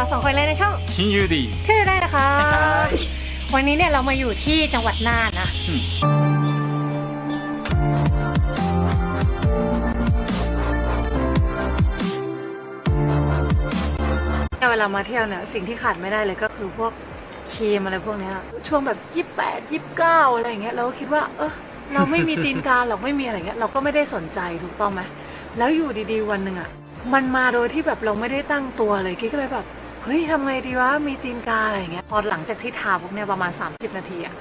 เราสองคนเลยในช่องชินยูดีชื่อได้นะคะวันนี้เนี่ยเรามาอยู่ที่จังหวัดน่านนะเวลามาเที่ยวเนี่ยสิ่งที่ขาดไม่ได้เลยก็คือพวกเครีมอะไรพวกนี้ช่วงแบบยี่สิบแปดยี่สิบเก้าอะไรอย่างเงี้ยเราก็คิดว่า เออเราไม่มีตีนกาเราไม่มีอะไรเงี้ยเราก็ไม่ได้สนใจถูกต้องไหมแล้วอยู่ดีๆวันหนึ่งอะมันมาโดยที่แบบเราไม่ได้ตั้งตัวเลยคิดก็เลยแบบ เฮ้ยทำไงดีวะมีตีนกาอะไรอย่างเงี้ยพอหลังจากที่ทาปุ๊บเนี่ยประมาณ 30 นาทีอะ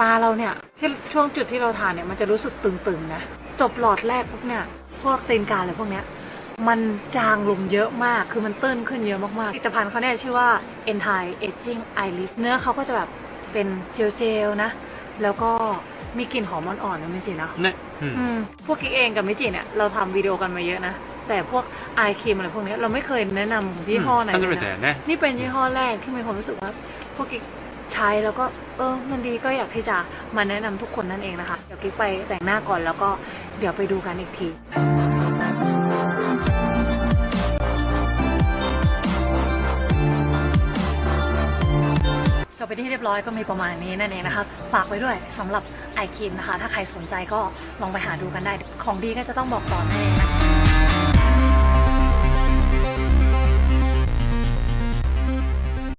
ตาเราเนี่ยที่ช่วงจุดที่เราทาเนี่ยมันจะรู้สึกตึงๆนะจบหลอดแรกปุ๊บเนี่ยพวกตีนกาอะไรพวกเนี้ยมันจางลงเยอะมาก คือมันตื้นขึ้นเยอะมากๆผลิตภัณฑ์เขาเนี่ยชื่อว่า e n t i Aging Eye Lift เนื้อเขาก็จะแบบเป็นเจลๆนะ แล้วก็มีกลิ่นหอมอ่อนๆนะมิจิเนาะเนี่ยพวกกิ๊กเองกับมิจิเนี่ยเราทำวิดีโอกันมาเยอะนะ แต่พวก ไอครีมอะไรพวกนี้เราไม่เคยแนะนำยี่ห้อไหนเลยนะนี่เป็นยี่ห้อแรกที่มีความรู้สึกว่าพวกกิ๊กใช้แล้วก็เออมันดีก็อยากที่จะมาแนะนำทุกคนนั่นเองนะคะ เดี๋ยวกิ๊กไปแต่งหน้าก่อนแล้วก็เดี๋ยวไปดูกันอีกทีจบไปที่เรียบร้อยก็มีประมาณนี้นั่นเองนะคะ ฝากไว้ด้วยสำหรับไอคิมนะคะ ถ้าใครสนใจก็ลองไปหาดูกันได้ ของดีก็จะต้องบอกต่อแน่